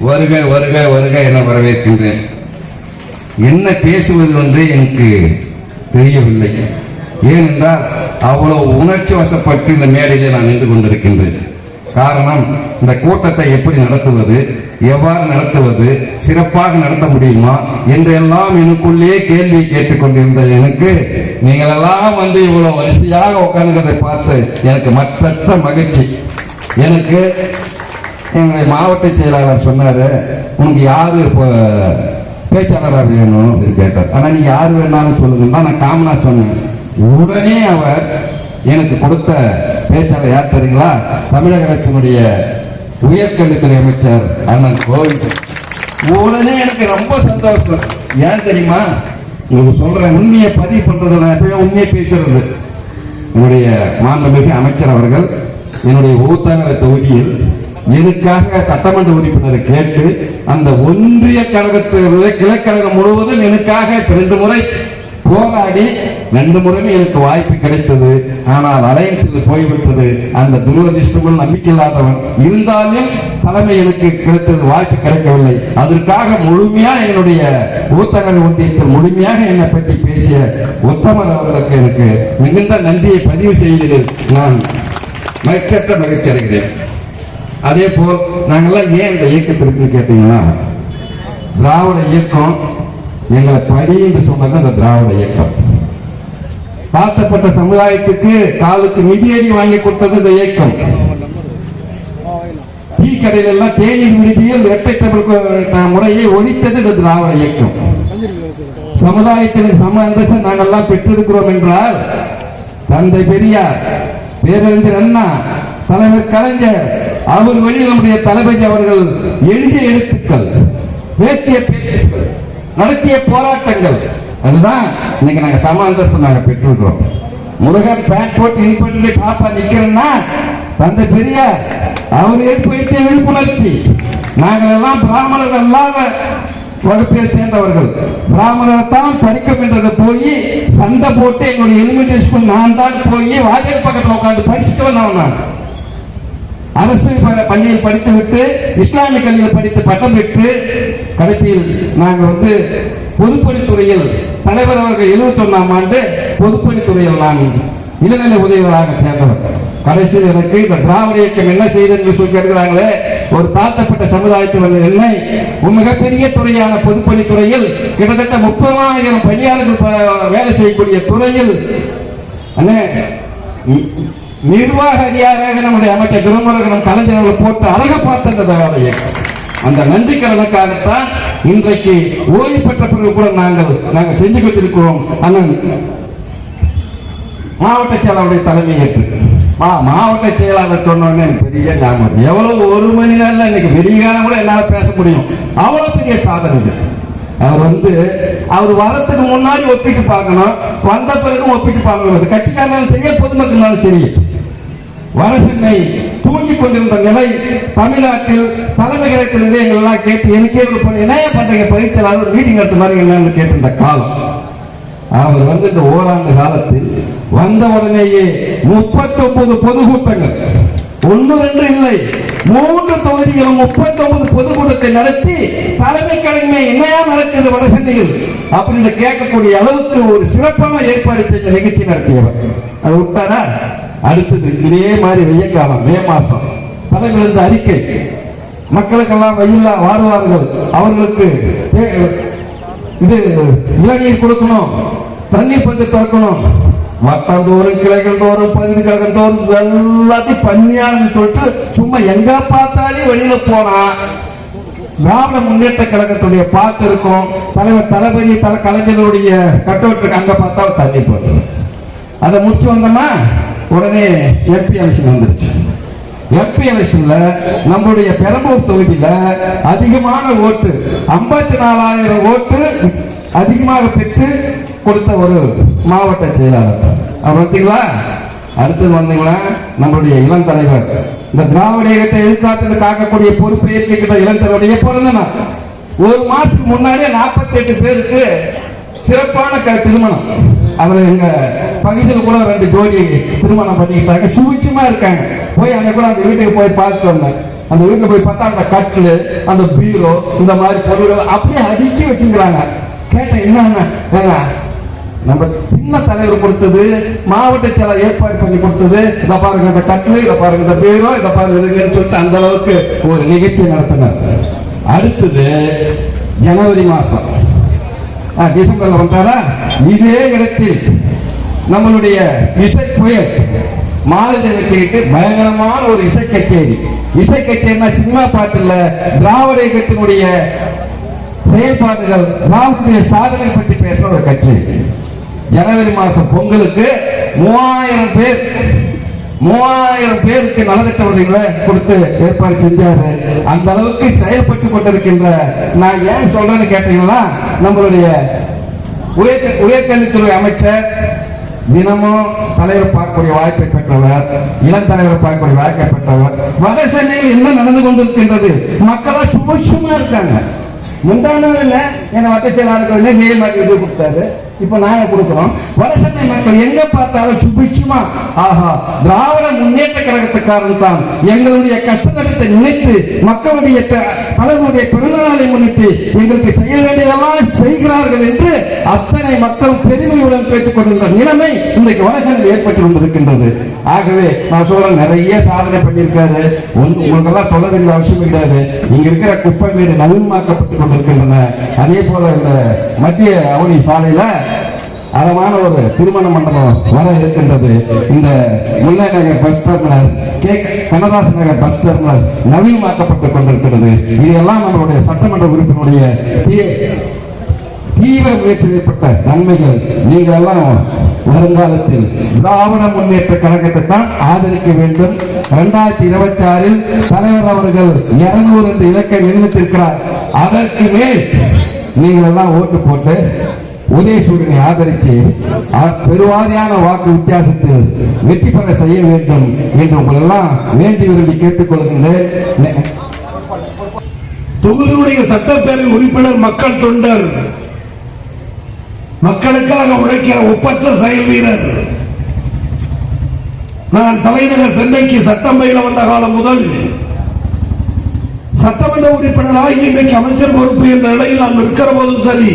வருக வருக வருக என வரவேற்கின்றேன். என்ன பேசுவது என்று எனக்கு தெரியவில்லை. ஏனென்றால் அவ்வளவு உணர்ச்சி வசப்பட்டு இந்த மேடையிலே நான் நின்று கொண்டிருக்கின்றேன். காரணம் இந்த கூட்டத்தை எப்படி நடத்துவது எவ்வாறு நடத்துவது சிறப்பாக நடத்த முடியுமா என்றெல்லாம் எனக்குள்ளே கேள்வி கேட்டுக்கொண்டிருந்த எனக்கு நீங்கள் எல்லாம் வந்து இவ்வளவு வரிசையாக உட்காந்துக்கிறதை பார்த்து எனக்கு மற்ற மகிழ்ச்சி. எனக்கு எங்களுடைய மாவட்ட செயலாளர் சொன்னார் உனக்கு யார் இப்போ பேச்சாளராக வேணும்? அப்படின்னு கேட்டார். ஆனால் நீங்கள் யார் வேணாலும் சொல்லுங்கன்னா நான் காமனாக சொன்னேன். உடனே அவர் எனக்கு கொடுத்த பேச்சாளர் யார் தெரியுங்களா? தமிழக அரசினுடைய உயர்கல்வித்துறை அமைச்சர் அண்ணன் கோவிந்த் உடனே எனக்கு ரொம்ப சந்தோஷம். ஏன் தெரியுமா? உங்களுக்கு சொல்கிறேன் உண்மையை பதிவு பண்ணுறது நான் எப்பயும் உண்மையை பேசுறது. என்னுடைய மாண்புமிகு அமைச்சர் அவர்கள் என்னுடைய ஊத்தாங்கர தொகுதியில் எனக்காக சட்டமன்ற உறுப்பினர் கேட்டு அந்த ஒன்றிய கழகத்தில் கிளைக்கழகம் முழுவதும் எனக்காக ரெண்டு முறை போராடி ரெண்டு முறையும் எனக்கு வாய்ப்பு கிடைத்தது. ஆனால் அலையன்ஸில் போய்விட்டது. அந்த துரதிருஷ்டமும் நம்பிக்கை இல்லாதவன் இருந்தாலும் தலைமை எனக்கு கிடைத்தது வாய்ப்பு கிடைக்கவில்லை. அதற்காக முழுமையா என்னுடைய ஊத்தகர் ஒன்றியத்தில் முழுமையாக என்னை பற்றி பேசிய உத்தமர் அவர்களுக்கு எனக்கு மிகுந்த நன்றியை பதிவு செய்ததில் நான் மகிழ்ச்சி மகிழ்ச்சி அடைகிறேன் அதே போல் நாங்கள்லாம் ஏன் இந்த இயக்கத்திற்கு கேட்டீங்கன்னா திராவிட இயக்கம் எங்களை படி என்று சொன்னது அந்த திராவிட இயக்கம். தாழ்த்தப்பட்ட சமுதாயத்துக்கு காலுக்கு நிதியடி வாங்கி கொடுத்தது இந்த இயக்கம். டீ கடையில எல்லாம் தேநீர் விடுதியில் இரட்டை டபுள் முறையை ஒழித்தது இந்த திராவிட இயக்கம். சமுதாயத்தின் சம அந்தஸ்து நாங்கெல்லாம் பெற்றிருக்கிறோம் என்றால் தந்தை பெரியார் பேரறிஞர் அண்ணா தலைவர் கலைஞர் அவர் வழி நம்முடைய தளபதி அவர்கள் எழுதிய எழுத்துக்கள் பேச்சிய பேச்சுக்கள் நடத்திய போராட்டங்கள். அதுதான் இன்னைக்கு நாங்க சம அந்தஸ்து நாங்க பெற்றிருக்கிறோம். முருகன் பேண்ட் போட்டு இன்பட்டு பாப்பா நிக்கிறேன்னா தந்தை பெரியார் அவர் ஏற்படுத்திய விழிப்புணர்ச்சி. நாங்கள் எல்லாம் பிராமணர் அல்லாத வகுப்பில் சேர்ந்தவர்கள். பிராமணரை தான் படிக்க என்றது போய் சண்டை போட்டு எங்களுடைய எலிமெண்டரி ஸ்கூல் நான் தான் போய் வாஜர் பக்கத்தில் உட்காந்து படிச்சுட்டு வந்தவன் நான். அரசு ப- பள்ளியில் படித்து விட்டு இஸ்லாமிய கல்வியில் படித்து பட்டம் பெற்று கடைசியில் நாங்கள் வந்து பொதுப்பணித்துறையில் தலைவர் அவர்கள் 71 ஆண்டு பொதுப்பணித்துறையில் நான் இளநிலை உதவியாக சேர்ந்தவர். கடைசியில் எனக்கு இந்த திராவிட இயக்கம் என்ன செய்தது என்று சொல்லி கேட்கிறாங்களே ஒரு தாழ்த்தப்பட்ட சமுதாயத்தில் வந்த என்னை மிகப்பெரிய துறையான பொதுப்பணித்துறையில் கிட்டத்தட்ட முப்பதாயிரம் பணியாளர்கள் வேலை செய்யக்கூடிய துறையில் அண்ணே நிர்வாக அதிகாரியாக நம்முடைய அமைச்சர் திருமணம் கலைஞர்களை போட்டு அழக பார்த்த இந்த இயக்கம். அந்த நன்றி கடனுக்காகத்தான் இன்றைக்கு ஓய்வு பெற்ற பிறகு கூட நாங்கள் நாங்கள் செஞ்சு கொண்டிருக்கிறோம் அண்ணன் மாவட்ட செயலாளருடைய தலைமை ஏற்று. மாவட்ட செயலாளர் சொன்னோடனே எனக்கு பெரிய ஞாபகம் எவ்வளவு ஒரு மணி நேரம் இன்னைக்கு வெடிகாலம் கூட என்னால் பேச முடியும். அவ்வளவு பெரிய சாதனை இது. அவர் வந்து அவர் வரத்துக்கு முன்னாடி ஒப்பிட்டு பார்க்கணும் வந்த பிறகும் ஒப்பிட்டு பார்க்கணும். கட்சிக்காரனாலும் சரி பொதுமக்கள்னாலும் சரி வரசின்மை தூங்கிக் கொண்டிருந்த நிலை தமிழ்நாட்டில் தலைமையகத்திலிருந்து எங்கள் எல்லாம் கேட்டு எனக்கே ஒரு பண்ணி என்ன பண்றீங்க பயிற்சியாளர் மீட்டிங் எடுத்து மாதிரி என்னன்னு கேட்டிருந்த காலம். அவர் வந்து இந்த ஓராண்டு காலத்தில் வந்த உடனேயே முப்பத்தி ஒன்பது பொதுக்கூட்டங்கள். ஒன்று ரெண்டு இல்லை. மூன்று தொகுதிகளும் முப்பத்தி ஒன்பது பொதுக்கூட்டத்தை நடத்தி தலைமை கடமை என்னையா நடக்குது வடசென்னையில் அப்படின்னு கேட்கக்கூடிய அளவுக்கு ஒரு சிறப்பான ஏற்பாடு செஞ்ச நிகழ்ச்சி நடத்தியவர். அது விட்டாரா அடுத்தது இதே மாதிரி வெய்ய காலம் மே மாசம். தலைமையிலிருந்து அறிக்கை. மக்களுக்கெல்லாம் வெயில்ல வாடுவார்கள். அவர்களுக்கு இது இளநீர் கொடுக்கணும். தண்ணி பந்து திறக்கணும். வட்டம் தோறும் கிளைகள் தோறும் பகுதி கழகம் தோறும் எல்லாத்தையும் பண்ணியான்னு சொல்லிட்டு சும்மா எங்க பார்த்தாலும் வெளியில போனா திராவிட முன்னேற்ற கழகத்துடைய பாட்டு இருக்கும். தலைவர் தளபதி தல கலைஞருடைய கட்டோட்டுக்கு அங்க பார்த்தா தண்ணி போட்டு அதை முடிச்சு வந்தோம்னா உடனே எம்பி எலெக்ஷன் வந்துருச்சு. எம்பி எலெக்ஷன்ல நம்முடைய பெரம்பூர் தொகுதியில அதிகமான ஓட்டு ஐம்பத்தி நாலாயிரம் ஓட்டு அதிகமாக பெற்று கொடுத்த ஒரு மாவட்ட செயலாளர். பார்த்தீங்களா? அடுத்தது வந்தீங்களா? நம்மளுடைய இளம் தலைவர். இந்த திராவிட இயக்கத்தை எதிர்காலத்தில் காக்கக்கூடிய பொறுப்பு ஏற்றுக்கிட்ட இளம் தலைவருடைய பிறந்த ஒரு மாசத்துக்கு முன்னாடியே நாற்பத்தி எட்டு பேருக்கு சிறப்பான க- திருமணம். அதுல எங்க பகுதியில் கூட ரெண்டு ஜோடி திருமணம் பண்ணிக்கிட்டாங்க. சுவிச்சமா இருக்காங்க. போய் அங்க கூட அந்த வீட்டுக்கு போய் பார்த்துட்டு வந்தேன் அந்த வீட்டில் போய் பார்த்தா அந்த கட்டில் அந்த பீரோ இந்த மாதிரி பொருள்கள் அப்படியே அடுக்கி வச்சுக்கிறாங்க கேட்டேன் என்னன்னா நம்ம சின்ன தலைவர் கொடுத்தது மாவட்ட சில ஏற்பாடு பண்ணி கொடுத்தது. இதை பாருங்க இந்த கட்டில் இதை பாருங்க இந்த பீரோ இதை பாருங்க இதுங்கன்னு சொல்லிட்டு அந்த அளவுக்கு ஒரு நிகழ்ச்சி நடத்தினார். அடுத்தது ஜனவரி மாசம். ஆ, டிசம்பர்ல வந்தாரா? இதே இடத்தில் நம்மளுடைய இசை புயல் மாலதேவத்திட்டு பயங்கரமான ஒரு இசை கச்சேரி இசை கச்சேரினா சினிமா பாட்டு இல்ல திராவிட இயக்கத்தினுடைய செயல்பாடுகள் திராவிடைய சாதனை பற்றி பேசுற ஒரு கச்சேரி ஜனவரி மாசம் பொங்கலுக்கு மூவாயிரம் பேர் மூவாயிரம் பேருக்கு நலத்திட்ட உதவிகளை கொடுத்து ஏற்பாடு செஞ்சாரு. அந்த அளவுக்கு செயல்பட்டு கொண்டிருக்கின்ற நான் ஏன் சொல்றேன்னு கேட்டீங்கன்னா நம்மளுடைய உயர்கல்வித்துறை அமைச்சர் தினமும் தலைவர் பார்க்கக்கூடிய வாய்ப்பை பெற்றவர் இளம் தலைவர் பார்க்கக்கூடிய வாய்ப்பை பெற்றவர். வட சென்னையில் என்ன நடந்து கொண்டிருக்கின்றது? மக்களா சுமூஷமா இருக்காங்க. முந்தான இல்ல எங்க வட்ட செயலாளர்கள் மேல் மாட்டி இது கொடுத்தாரு. இப்ப நாங்க கொடுக்கிறோம். வடசென்னை மக்கள் எங்க பார்த்தாலும் சுபிட்சுமா ஆஹா திராவிட முன்னேற்ற கழகத்துக்காரன் தான் எங்களுடைய கஷ்டத்தை நினைத்து மக்களுடைய த- பலருடைய பிறந்தநாளை முன்னிட்டு எங்களுக்கு செய்ய வேண்டியதெல்லாம் செய்கிறார்கள் என்று அத்தனை மக்கள் பெருமையுடன் பேசிக் கொண்டிருந்த நிலைமை இன்றைக்கு வடசென்னையில் ஏற்பட்டு கொண்டிருக்கின்றது. ஆகவே நான் சொல்றேன் நிறைய சாதனை பண்ணியிருக்காரு. ஒன்று உங்களுக்கெல்லாம் சொல்ல வேண்டிய அவசியம் கிடையாது. இங்க இருக்கிற குப்பை வீடு நவீனமாக்கப்பட்டு கொண்டிருக்கின்றன. அதே போல இந்த மத்திய அவனி சாலையில அழகான ஒரு திருமண மண்டபம் வர இருக்கின்றது. இந்த Mullai Nagar bus terminus K. Kannadasa Nagar bus terminus நவீனமாக்கப்பட்டு கொண்டிருக்கிறது. இதெல்லாம் நம்மளுடைய சட்டமன்ற உறுப்பினுடைய தீவிர முயற்சி ஏற்பட்ட நன்மைகள். நீங்கள் எல்லாம் வருங்காலத்தில் திராவிட முன்னேற்ற கழகத்தை தான் ஆதரிக்க வேண்டும். இரண்டாயிரத்தி இருபத்தி ஆறில் தலைவர் அவர்கள் இருநூறு என்று இலக்கை நிர்ணயித்திருக்கிறார். அதற்கு மேல் நீங்கள் எல்லாம் ஓட்டு போட்டு உதயசூரியனை ஆதரித்து பெருவாரியான வாக்கு வித்தியாசத்தில் வெற்றி பெற செய்ய வேண்டும் என்று உங்கள் எல்லாம் வேண்டி விரும்பி கேட்டுக்கொள்கின்றேன். தொகுதியுடைய சட்டப்பேரவை உறுப்பினர் மக்கள் தொண்டர் மக்களுக்காக உழைக்கிற ஒப்பற்ற செயல் வீரர். நான் தலைநகர் சென்னைக்கு சட்டம் பயில வந்த காலம் முதல் சட்டமன்ற உறுப்பினராகி இன்றைக்கு அமைச்சர் பொறுப்பு என்ற நிலையில் நான் இருக்கிற போதும் சரி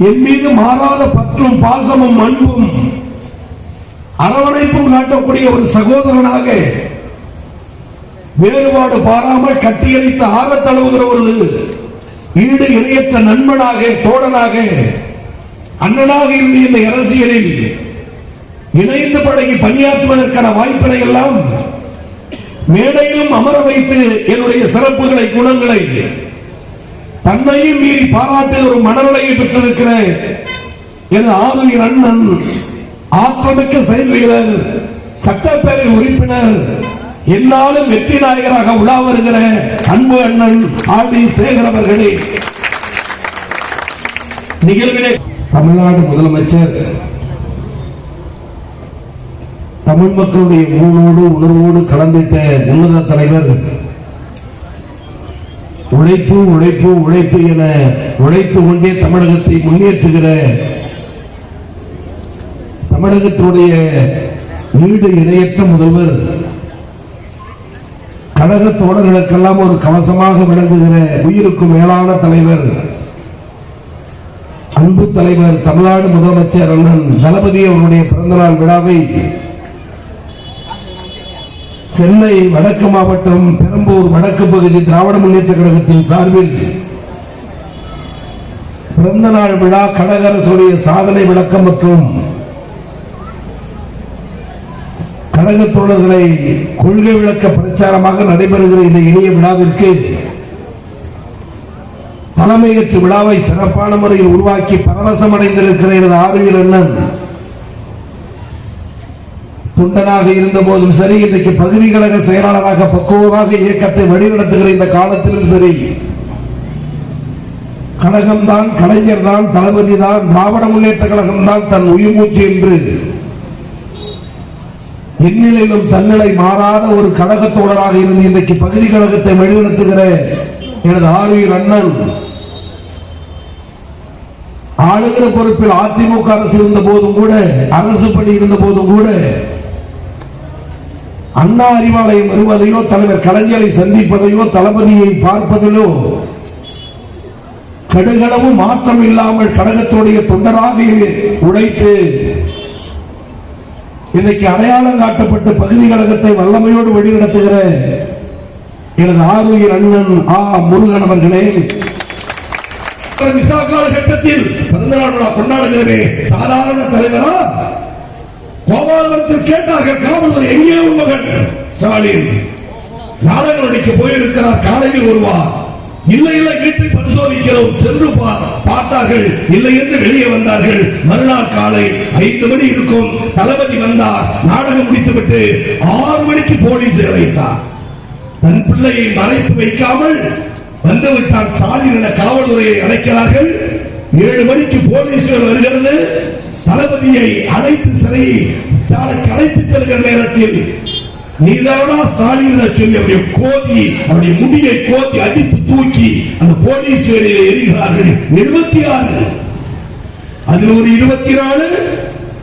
என் மீது மாறாத பற்றும் பாசமும் அன்பும் அரவணைப்பும் காட்டக்கூடிய ஒரு சகோதரனாக வேறுபாடு பாராமல் கட்டியடித்து ஆறத் தழுவுகிற ஒரு ஈடு இணையற்ற நண்பனாக தோழனாக அண்ணனாக இருந்து இந்த அரசியலில் இணைந்து பழகி பணியாற்றுவதற்கான வாய்ப்பினை எல்லாம் மேடையிலும் அமர வைத்து என்னுடைய சிறப்புகளை குணங்களை தன்னையும் மீறி பாராட்டு ஒரு மனநிலையை பெற்றிருக்கிற எனது ஆதரவின் அண்ணன் ஆற்றமிக்க செயல் வீரர் சட்டப்பேரவை உறுப்பினர் என்னாலும் வெற்றி நாயகராக உலா வருகிற அன்பு அண்ணன் ஆடி சேகர் அவர்களே. நிகழ்விலே தமிழ்நாடு முதலமைச்சர் தமிழ் மக்களுடைய ஊனோடு உணர்வோடு கலந்திட்ட உன்னத தலைவர் உழைப்பு உழைப்பு உழைப்பு என உழைத்து கொண்டே தமிழகத்தை முன்னேற்றுகிற தமிழகத்தினுடைய ஈடு இணையற்ற முதல்வர் கழக தோழர்களுக்கெல்லாம் ஒரு கவசமாக விளங்குகிற உயிருக்கும் மேலான தலைவர் அன்பு தலைவர் தமிழ்நாடு முதலமைச்சர் அண்ணன் தளபதி அவருடைய பிறந்தநாள் விழாவை சென்னை வடக்கு மாவட்டம் பெரம்பூர் வடக்கு பகுதி திராவிட முன்னேற்ற கழகத்தின் சார்பில் பிறந்த நாள் விழா கழகரசுடைய சாதனை விளக்கம் மற்றும் கழக தோழர்களை கொள்கை விளக்க பிரச்சாரமாக நடைபெறுகிற இந்த இனிய விழாவிற்கு தலைமையேற்று விழாவை சிறப்பான முறையில் உருவாக்கி பரவசம் அடைந்திருக்கிற எனது ஆர்வியர் அண்ணன் துண்டனாக இருந்த போதும் சரி இன்றைக்கு பகுதி கழக செயலாளராக பக்குவமாக இயக்கத்தை வழிநடத்துகிற இந்த காலத்திலும் சரி கழகம்தான் கலைஞர் தான் தளபதி தான் திராவிட முன்னேற்ற கழகம் தான் தன் உயிர் மூச்சு என்று எந்நிலையிலும் தன்னிலை மாறாத ஒரு கழகத்தோடராக இருந்து இன்றைக்கு பகுதி கழகத்தை வழிநடத்துகிற எனது ஆர்வியர் அண்ணன் ஆளுகிற பொறுப்பில் அதிமுக அரசு இருந்த போதும் கூட அரசு பணி இருந்த போதும் கூட அண்ணா அறிவாலயம் வருவதையோ தலைவர் கலைஞரை சந்திப்பதையோ தளபதியை பார்ப்பதிலோ கடுகளவும் மாற்றம் இல்லாமல் கழகத்துடைய தொண்டராக உழைத்து இன்னைக்கு அடையாளம் காட்டப்பட்ட பகுதி கழகத்தை வல்லமையோடு வழிநடத்துகிற எனது ஆறுயிர் அண்ணன் ஆ முருகன் அவர்களே விசா காலகட்டத்தில் பிறந்தநாள் விழா கொண்டாடுகிறவே சாதாரண தலைவரா? கோபாலபுரத்தில் கேட்டார்கள் காவல்துறை எங்கே உன் மகன்? ஸ்டாலின் நாடகம் நடிக்க போயிருக்கிறார் காலையில் வருவார். இல்லை இல்லை வீட்டை பரிசோதிக்கிறோம். சென்று பார்த்தார்கள் இல்லை என்று வெளியே வந்தார்கள். மறுநாள் காலை ஐந்து மணி இருக்கும். தளபதி வந்தார். நாடகம் முடித்துவிட்டு ஆறு மணிக்கு போலீஸ் அழைத்தார். தன் பிள்ளையை மறைத்து வைக்காமல் வந்துவிட்டார் ஸ்டாலின் என காவல்துறையை அழைக்கிறார்கள். ஏழு மணிக்கு போலீஸ் வருகிறது. தளபதியை அழைத்து சிறையை சாலைக்கு அழைத்து செல்கிற நேரத்தில் நீதானா ஸ்டாலின் சொல்லி அவருடைய கோதி அவருடைய முடியை கோதி அடித்து தூக்கி அந்த போலீஸ் வேலையில எரிகிறார்கள் இருபத்தி ஆறு. அதில் ஒரு இருபத்தி நாலு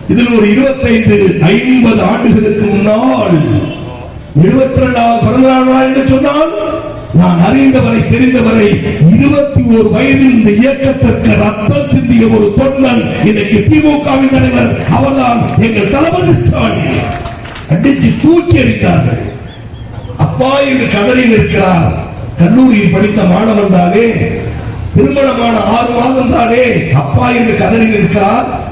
இதில் ஒரு இருபத்தைந்து. ஐம்பது ஆண்டுகளுக்கு முன்னால் இருபத்தி ரெண்டாவது பிறந்த நாள் என்று சொன்னால் நான் அறிந்தவரை தெரிந்தவரை இருபத்தி ஒரு வயதில் இந்த இயக்கத்திற்கு ரத்தம் சிந்திய ஒரு தொண்டன் இன்னைக்கு திமுகவின் தலைவர். அவர்தான் எங்கள் தளபதி ஸ்டாலின். அடித்து தூக்கி அடித்தார்கள் அப்பா என்று கதறி நிற்கிறார். கல்லூரியில் படித்த மாணவன் தானே. திருமணமான ஆறு மாதம் தானே. அப்பா என்று கதறி நிற்கிறார்.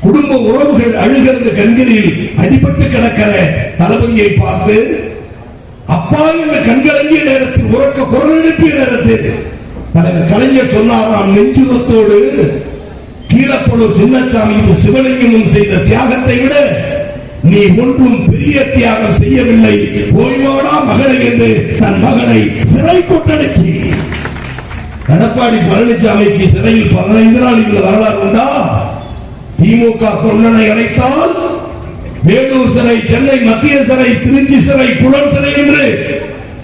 குடும்ப உறவுகள் அழுகிறது கண்களில். அடிபட்டு கிடக்கிற தளபதியை பார்த்து அப்பா இந்த கண்கலங்கிய நேரத்தில் உறக்க குரல் எழுப்பிய நேரத்தில் தலைவர் கலைஞர் சொன்னாராம் நெஞ்சுரத்தோடு கீழப்பள்ளூர் சின்னசாமி இந்த சிவலிங்கமும் செய்த தியாகத்தை விட நீ ஒன்றும் பெரிய தியாகம் செய்யவில்லை. ஓய்வாடா மகனை என்று தன் மகனை சிறை கொட்டடக்கி. எடப்பாடி பழனிசாமிக்கு சிறையில் பதினைந்து நாள் இந்த வரலாறு உண்டா? திமுக தொண்டனை அழைத்தால் வேலூர் சிறை சென்னை மத்திய சிறை திருச்சி சிறை புலன் சிறை என்று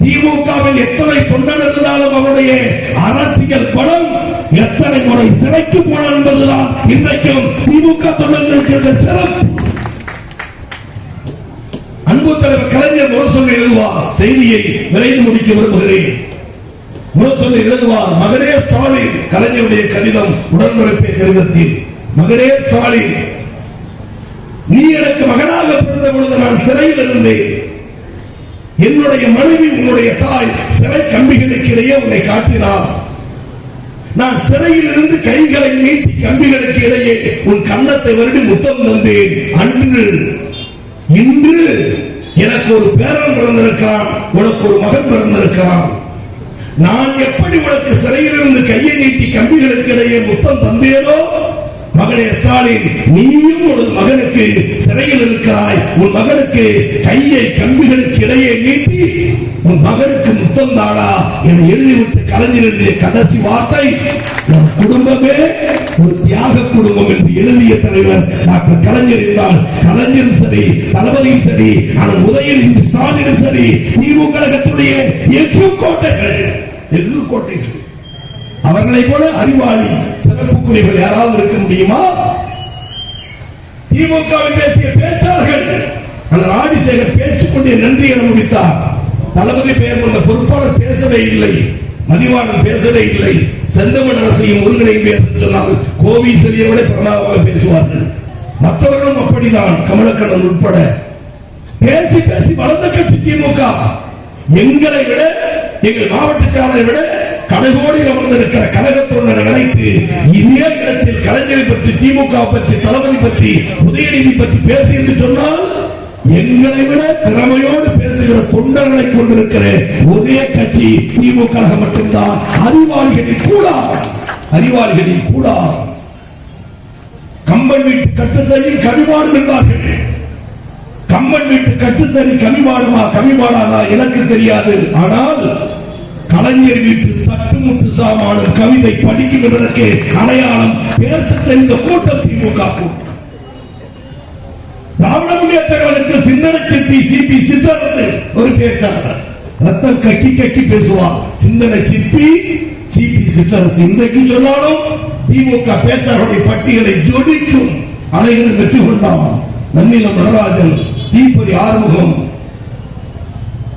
திமுகவில் எத்தனை தொண்டன் இருந்தாலும் அவருடைய அரசியல் பலம் எத்தனை முறை சிறைக்கு போன என்பதுதான் இன்றைக்கும் திமுக தொண்டர்களுக்கு சிறப்பு. அன்பு தலைவர் கலைஞர் முரசொல்லி எழுதுவார் செய்தியை விரைந்து முடிக்க விரும்புகிறேன். முரசொல்லி எழுதுவார் மகனே ஸ்டாலின் கலைஞருடைய கடிதம் உடன்பிறப்பை கடிதத்தில். மகனே ஸ்டாலின் நீ எனக்கு மகனாக பிறந்த பொழுது நான் சிறையில் இருந்தேன். என்னுடைய மனைவி உன்னுடைய தாய் சிறை கம்பிகளுக்கு இடையே உன்னை காட்டினார். நான் சிறையில் இருந்து கைகளை நீட்டி கம்பிகளுக்கு இடையே உன் கன்னத்தை வருடி முத்தம் தந்தேன். அன்று இன்று எனக்கு ஒரு பேரன் பிறந்திருக்கிறான் உனக்கு ஒரு மகன் பிறந்திருக்கிறான். நான் எப்படி உனக்கு சிறையில் இருந்து கையை நீட்டி கம்பிகளுக்கு இடையே முத்தம் தந்தேனோ மகனே ஸ்டாலின் நீயும் உனது மகனுக்கு சிறையில் இருக்கிறாய். உன் மகனுக்கு கையை கம்பிகளுக்கு இடையே நீட்டி உன் மகனுக்கு முத்தம் தாடா என எழுதிவிட்டு கலைஞர் எழுதிய கடைசி வார்த்தை நம் குடும்பமே ஒரு தியாக குடும்பம் என்று எழுதிய தலைவர் டாக்டர் கலைஞர் என்றால் கலைஞரும் சரி தளபதியும் சரி ஆனால் உதயநிதி ஸ்டாலினும் சரி திமுக கழகத்துடைய எஃகு கோட்டைகள் எஃகு கோட்டைகள். அவர்களை போல அறிவாளி. சிறப்புக்குரியவர்கள் யாராவது இருக்க முடியுமா? திமுகவில் பேசிய பேச்சாளர்கள் அந்த பேசிக்கொண்டே நன்றி என முடித்தார். தளபதி பெயர் கொண்ட பொறுப்பாளர் பேசவே இல்லை மதிவாணன் பேசவே இல்லை செந்தமிழ் அரசையும் முருகனையும் என்று சொன்னால் கோவீசரியை விட பிரமாதமாக பேசுவார்கள். மற்றவர்களும் அப்படிதான் கமலக்கண்ணன் உட்பட. பேசி பேசி வளர்ந்த கட்சி திமுக. எங்களை விட எங்கள் மாவட்ட விட கனகோடி அமர்ந்திருக்கிற கழகத்தொண்டரை அழைத்து இதே இடத்தில் கலைஞரை பற்றி திமுக பற்றி தளபதி பற்றி உதயநிதி பற்றி பேசி என்று சொன்னால் எங்களை விட திறமையோடு பேசுகிற தொண்டர்களை கொண்டிருக்கிற ஒரே கட்சி திமுக மட்டும்தான். அறிவாளிகளின் கூட அறிவாளிகளின் கூட கம்பன் வீட்டு கட்டுத்தறியில் கவிபாடு என்றார்கள் கம்பன் வீட்டு கட்டுத்தறி கவிபாடுமா கவிபாடாதா எனக்கு தெரியாது. ஆனால் கலைஞர் வீட்டு தட்டுமுட்டு சாமானும் கவிதை படிக்கும் என்பதற்கு அடையாளம் பேச தெரிந்த கூட்டம் திமுக கூட்டம் திராவிட முன்னேற்ற கழகத்தில் சிந்தனை சிற்பி சிபி சித்தரசு ஒரு பேச்சாளர். ரத்தம் கக்கி கக்கி பேசுவார் சிந்தனை சிற்பி சிபி சித்தரசு இன்றைக்கு சொன்னாலும் திமுக பேச்சாளருடைய பட்டியலை ஜொலிக்கும் அலைகள் வெற்றி கொண்டான். நன்னிலம் நடராஜன் தீபதி ஆறுமுகம்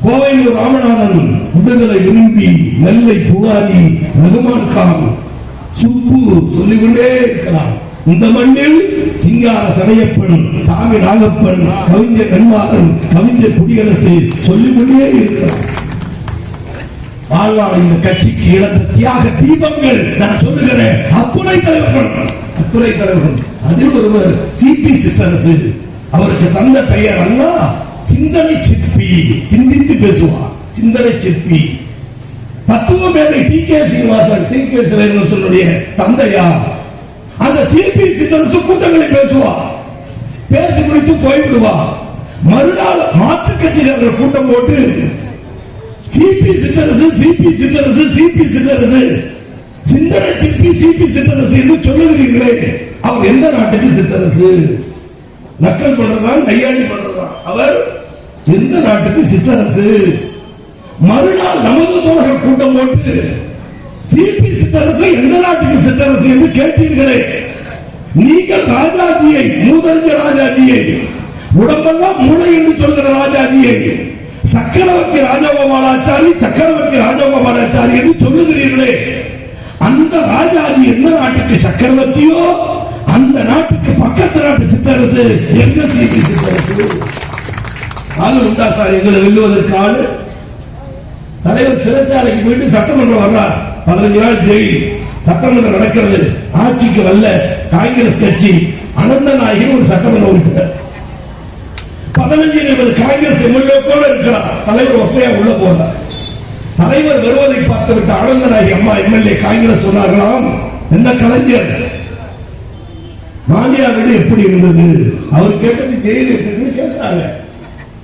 கோவையில் ராமநாதன் விடுதலை விரும்பி நெல்லை புகாரி ரகுமான் கான் சுப்பு சொல்லிக்கொண்டே இருக்கலாம். இந்த மண்ணில் சிங்கார சடையப்பன் சாமி நாகப்பன் கவிஞர் கண்மாதன் கவிஞர் குடியரசு சொல்லிக்கொண்டே இருக்கிறார் வாழ்நாள் இந்த கட்சிக்கு இழந்த தியாக தீபங்கள் நான் சொல்லுகிறேன். அத்துணை தலைவர்கள் அத்துணை தலைவர்கள். அதில் ஒருவர் சிபி சித்தரசு. அவருக்கு தந்த பெயர் அண்ணா. சிந்தனை சிற்பி சிந்தித்து பேசுவார் சிந்தனை சிற்பி. தத்துவ மேதை T K Srinivasan T K சிவனுடைய தந்தையார். அந்த சிபி சித்தரசு கூட்டங்களை பேசுவார் பேசி முடித்து போய்விடுவார் மறுநாள் மாற்று கட்சிகள் கூட்டம் போட்டு C P Chitharasu C P Chitharasu C P Chitharasu சிந்தனை சிப்பி சிபி சித்தரசு என்று சொல்லுகிறீர்களே. அவர் எந்த நாட்டுக்கு சித்தரசு? நக்கல் பண்றதான் கையாண்டி பண்றதான் அவர் எந்த நாட்டுக்கு சித்தரசு மறுநாள் நமது தோழர்கள் கூட்டம் போட்டு சிபி சித்தரசு எந்த நாட்டுக்கு சித்தரசு என்று கேட்டீர்களே? நீங்கள் ராஜாஜியை மூதறிஞ்ச ராஜாஜியை உடம்பெல்லாம் மூளை என்று சொல்கிற ராஜாஜியை சக்கரவர்த்தி ராஜகோபாலாச்சாரி சக்கரவர்த்தி ராஜகோபாலாச்சாரி என்று சொல்லுகிறீர்களே? அந்த ராஜாஜி எந்த நாட்டுக்கு சக்கரவர்த்தியோ அந்த நாட்டுக்கு பக்கத்து நாட்டு சித்தரசு எங்க சிபி சித்தரசு ஆளு உண்டா சார்? எங்களை வெல்லுவதற்கு ஆளு. தலைவர் சிறைச்சாலைக்கு போயிட்டு சட்டமன்றம் வர்றார் பதினஞ்சு நாள் ஜெயில். சட்டமன்றம் நடக்கிறது. ஆட்சிக்கு வரல காங்கிரஸ் கட்சி அனந்த நாயகன் ஒரு சட்டமன்ற உறுப்பினர். பதினஞ்சு இருபது காங்கிரஸ் எம்எல்ஏ இருக்கிறார் தலைவர் ஒப்பையா உள்ள போறார் தலைவர் வருவதை பார்த்து விட்டு ஆனந்த நாயகி அம்மா எம்எல்ஏ காங்கிரஸ் சொன்னார்களாம். என்ன கலைஞர்? மாமியா வீடு எப்படி இருந்தது? அவர் கேட்டது ஜெயில் எப்படி கேட்கிறாங்க.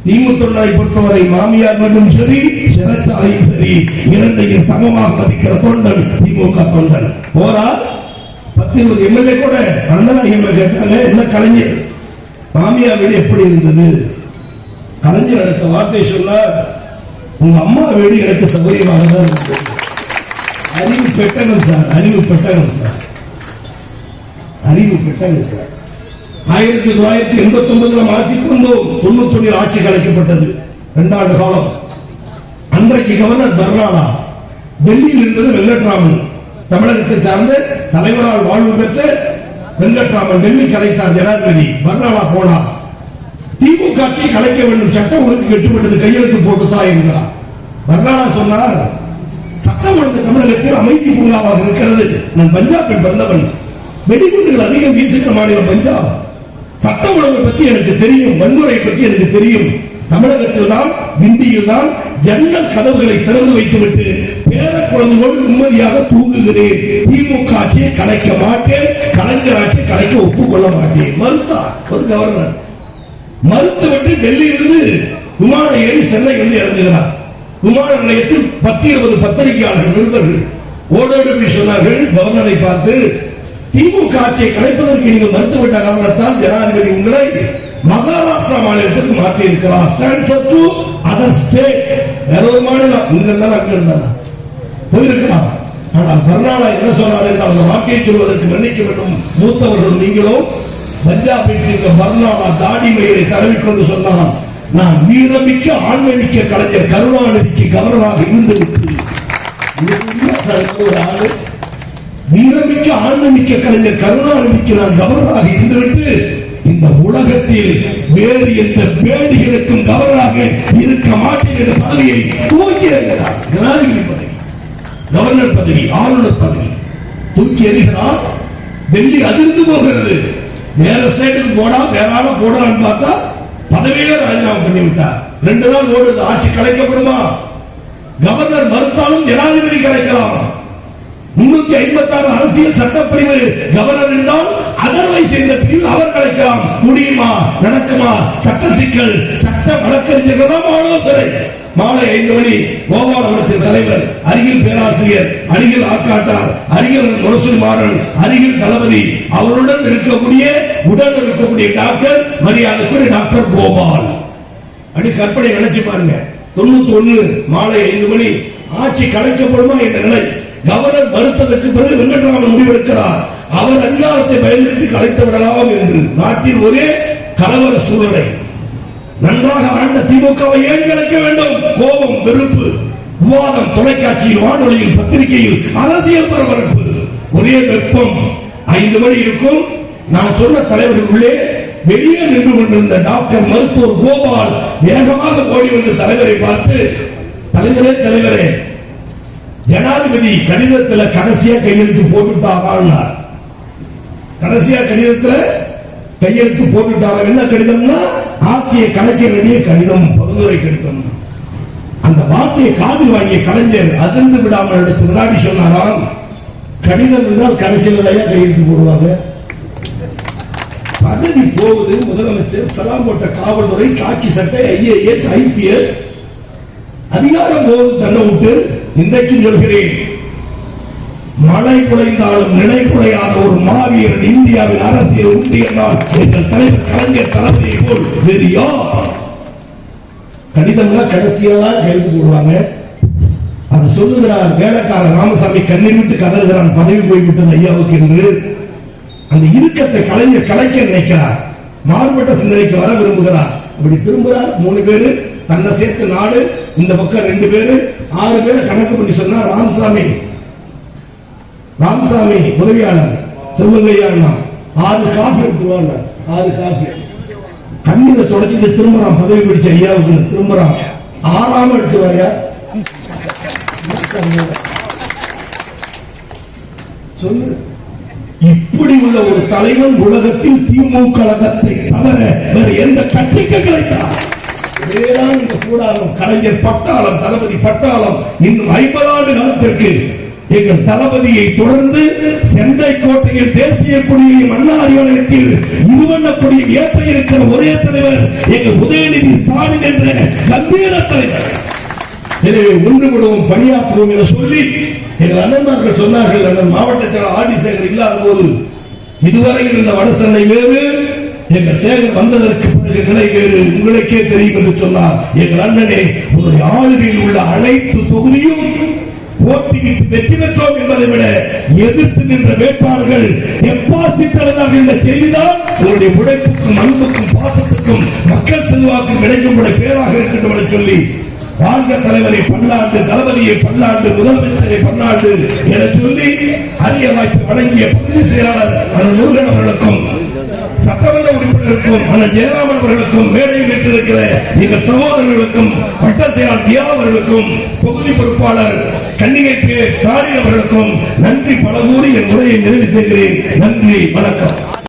திமுக பொறுத்தவரை மாமியார் மட்டும் சரி சிறைச்சாலையும் சரி. இரண்டையும் சமமாக மதிக்கிற தொண்டன் திமுக தொண்டன் போரா பத்து இருபது எம்எல்ஏ கூட அனந்தநாயகம் கேட்டாங்க என்ன கலைஞர்? மாமியார் வீடு எப்படி இருந்தது? கலைஞர் அடுத்த வார்த்தை சொன்னார் உங்க அம்மா வீடு எனக்கு சௌகரியமாக தான் இருந்தது. அறிவு பெட்டகம் சார் அறிவு பெட்டகம் சார். அறிவு பெட்டகம் சார். ஆயிரத்தி தொள்ளாயிரத்தி எண்பத்தி ஒன்பதுல ஆட்சிக்கு தொண்ணூத்தி ஒன்னில் ஆட்சி கலைக்கப்பட்டது இரண்டாண்டு காலம். அன்றைக்கு கவர்னர் பர்னாலா டெல்லியில் இருந்தது வெங்கட்ராமன் தமிழகத்தை சார்ந்த தலைவரால் வாழ்வு பெற்ற வெங்கட்ராமன் டெல்லி கலைத்தார் ஜனாதிபதி. பர்னாலா போனார். திமுக ஆட்சியை கலைக்க வேண்டும். சட்டம் ஒழுங்கு கட்டுப்பட்டது கையெழுத்து போட்டுதா என்றார். பர்னாலா சொன்னார் சட்டம் ஒழுங்கு தமிழகத்தில் அமைதி பூங்காவாக இருக்கிறது. நான் பஞ்சாபில் பிறந்தவன். வெடிகுண்டுகள் அதிகம் வீசுகிற மாநிலம் பஞ்சாப். சட்ட ஒழுங்கு பற்றி எனக்கு தெரியும் வன்முறை பற்றி எனக்கு தெரியும். தமிழகத்தில் தான் இந்தியில் தான் ஜன்னல் கதவுகளை திறந்து வைத்துவிட்டு பேர குழந்தைகளோடு நிம்மதியாக தூங்குகிறேன். திமுக ஆட்சியை கலைக்க மாட்டேன் கலைஞர் ஆட்சியை கலைக்க ஒப்புக்கொள்ள மாட்டேன். மறுத்தார் ஒரு கவர்னர். மறுத்துவிட்டு டெல்லியிலிருந்து விமான ஏறி சென்னை வந்து இறங்குகிறார். விமான நிலையத்தில் பத்து இருபது பத்திரிகையாளர்கள் நிருபர்கள். ஓடோடு சொன்னார்கள் கவர்னரை பார்த்து திமுக ஆட்சியை கலைப்பதற்கு நீங்கள் மறுத்துவிட்ட காரணத்தால் ஜனாதிபதி உங்களை மகாராஷ்டிரா மாநிலத்திற்கு மாற்றி இருக்கிறார் டிரான்ஸ்பர் டு அதர் ஸ்டேட் வேற ஒரு மாநிலம். இங்க இருந்தாலும் அங்க இருந்தாலும் போயிருக்கலாம். ஆனால் கர்நாடகா என்ன சொன்னார் என்று அந்த வார்த்தையை சொல்வதற்கு மன்னிக்க வேண்டும். மூத்தவர்கள் நீங்களும் பஞ்சாபில் இருக்க பர்னாலா தாடி மயிரை தடவிக்கொண்டு சொன்னான் நான் வீரமிக்க ஆண்மைமிக்க கலைஞர் கருணாநிதிக்கு கவர்னராக இருந்துவிட்டு ஒரு ஆளு வீரமிக்க ஆண்மிக்க கலைஞர் கருணாநிதிக்கு நான் கவர்னராக இருந்துவிட்டு இந்த உலகத்தில் வேறு எந்த பேடிகளுக்கும் கவர்னராக இருக்க மாட்டேன் என்ற பதவியை தூக்கி எறிகிறார். ஜனாதிபதி பதவி கவர்னர் பதவி ஆளுநர் பதவி தூக்கி எறிகிறார். டெல்லி அதிர்ந்து போகிறது. வேற ஸ்டேட்டுக்கு போனா வேற ஆள பார்த்தா பதவியே ராஜினாமா பண்ணிவிட்டார். ரெண்டு நாள் ஓடுது. ஆட்சி கலைக்கப்படுமா? கவர்னர் மறுத்தாலும் ஜனாதிபதி கலைக்கலாம். முன்னூத்தி ஐம்பத்தி ஆறு அரசியல் சட்டப்பிரிவு கவர்னர் என்றால் அதர்வைஸ் என்ற பிரிவு அவர் கலைக்கலாம் முடியுமா? நடக்குமா? சட்ட சிக்கல் சட்ட வழக்கறிஞர்கள் தான் ஆலோசனை. மாலை ஐந்து மணி கோபாலபுரத்தின் தலைவர் அருகில் பேராசிரியர் அருகில் ஆட்காட்டார் அருகில் முரசு மாறன் அருகில் தளபதி அவருடன் இருக்கக்கூடிய உடன் இருக்கக்கூடிய டாக்டர் மரியாதைக்குரிய டாக்டர் கோபால். அப்படி கற்பனை நினைச்சு பாருங்க. தொண்ணூத்தி ஒண்ணு மாலை ஐந்து மணி ஆட்சி கலைக்கப்படுமா என்ற நிலை. கவர்னர் மறுத்ததற்கு பிறகு வெங்கட்ராமன் முடிவெடுக்கிறார். அவர் அதிகாரத்தை பயன்படுத்தி கலைத்து விடலாம் என்று. நாட்டில் ஒரே கலவர சூழலை. நன்றாக ஆண்ட திமுகவை ஏன் கலைக்க வேண்டும்? கோபம் வெறுப்பு விவாதம் தொலைக்காட்சியில் வானொலியில் பத்திரிகையில் அரசியல் பரபரப்பு. ஒரே வெப்பம். ஐந்து மணி இருக்கும். நான் சொன்ன தலைவர்கள் உள்ளே வெளியே நின்று கொண்டிருந்த டாக்டர் மருத்துவர் கோபால் வேகமாக ஓடி வந்து தலைவரை பார்த்து தலைவரே தலைவரே ஜனாதிபதி கடிதத்தில் கடைசியா கையெழுத்து போட்டுட்டாரான்னார் கடைசியா கடிதத்தில் கையெழுத்து போட்டுட்டாரா என்ன கடிதம்னா? ஆட்சியை கலைக்க வேண்டிய கடிதம் பரிந்துரை கடிதம். அந்த வார்த்தையை காதில் வாங்கிய கலைஞர் அதிர்ந்து விடாமல் எடுத்து முன்னாடி சொன்னாராம். கடிதம் என்றால் கடைசியில் தான் கையெழுத்து போடுவாங்க? பதவி போகுது முதலமைச்சர் சலாம் போட்ட காவல்துறை காக்கி சட்டை ஐஏஎஸ் ஐபிஎஸ். அதிகாரம் போகுது தன்னை விட்டு. இன்றைக்கும் சொல்கிறேன் மழை குலைந்தாலும் நிலை குலையாத ஒரு மாவீரன் இந்தியாவில் அரசியல் உண்டு என்றால் எங்கள் தலைவர் கலைஞர் தலைமையை போல் வேறு யார்? கடைசியா தான் கைது போடுவாங்க. அதை சொல்லுகிறார் வேலைக்காரர் ராமசாமி கண்ணீர் விட்டு கதறுகிறான் பதவி போய்விட்டது ஐயாவுக்கு என்று. அந்த இறுக்கத்தை கலைஞர் கலைக்க நினைக்கிறார். மாறுபட்ட சிந்தனைக்கு வர விரும்புகிறார். அப்படி திரும்புகிறார் மூணு பேரு தன்னை சேர்த்து நாடு இந்த பக்கம் ரெண்டு பேரு ஆறு பேரை கணக்கு பண்ணி சொன்னா ராமசாமி. ராமசாமி உதவியாளர் செல்வங்கையா ஆறு காஃபி எடுத்துருவாங்க. ஆறு காஃபி. கண்ணீரை தொடச்சிட்டு திரும்புறான் பதவி பிடிச்ச ஐயாவுக்கு திரும்புறான். ஆறாம எடுத்துவாயா சொல்லு. இப்படி உள்ள ஒரு தலைவன் உலகத்தில் திமுக கழகத்தை தவிர வேறு எந்த கட்சிக்கு கிடைத்தார் வேளாண் இந்த கூடாரம் கலைஞர் பட்டாளம் தளபதி பட்டாளம் இன்னும் ஐம்பது ஆண்டு காலத்திற்கு எங்கள் தளபதியை தொடர்ந்து செந்தை கோட்டையில் தேசிய கொடியையும் அண்ணா வளையத்தில் இருவண்ண கொடியும் ஏற்ற இருக்கிற ஒரே தலைவர் எங்கள் உதயநிதி ஸ்டாலின் என்ற கம்பீர தலைவர். எனவே ஒன்றுபடுவோம் பணியாற்றுவோம் என சொல்லி எங்கள் அண்ணன்மார்கள் சொன்னார்கள் அண்ணன் மாவட்டத்தில் செயலர் இல்லாத போது இதுவரையில் இந்த வடசென்னை வேறு எங்கள் சேகர் வந்ததற்கு பிறகு நிலை வேறு உங்களுக்கே தெரியும் என்று சொன்னார். எங்கள் அண்ணனே உங்களுடைய ஆளுகையில் உள்ள அனைத்து தொகுதியும் போட்டியிட்டு வெற்றி பெற்றோம் என்பதை விட எதிர்த்து நின்ற வேட்பாளர்கள் டெபாசிட் அடைந்தார்கள் என்ற செய்திதான் உங்களுடைய உழைப்புக்கும் அன்புக்கும் பாசத்துக்கும் மக்கள் செல்வாக்கும் கூட பேராக இருக்கட்டும் என சொல்லி வாழ்க தலைவரை பல்லாண்டு தளபதியை பல்லாண்டு முதலமைச்சரை பல்லாண்டு என சொல்லி அரிய வாய்ப்பு வழங்கிய பகுதி செயலாளர் அண்ணன் முருகன் அவர்களுக்கும் சட்டமன்ற உறுப்பினருக்கும் அண்ணன் ஜெயராமன் அவர்களுக்கும் மேடையில் வீட்டிருக்கிற எங்கள் சகோதரர்களுக்கும் வட்ட செயலாளர் தியா அவர்களுக்கும் தொகுதி பொறுப்பாளர் கன்னிகை கே ஸ்டாலின் அவர்களுக்கும் நன்றி பல கூறி என் உரையை நிறைவு செய்கிறேன். நன்றி வணக்கம்.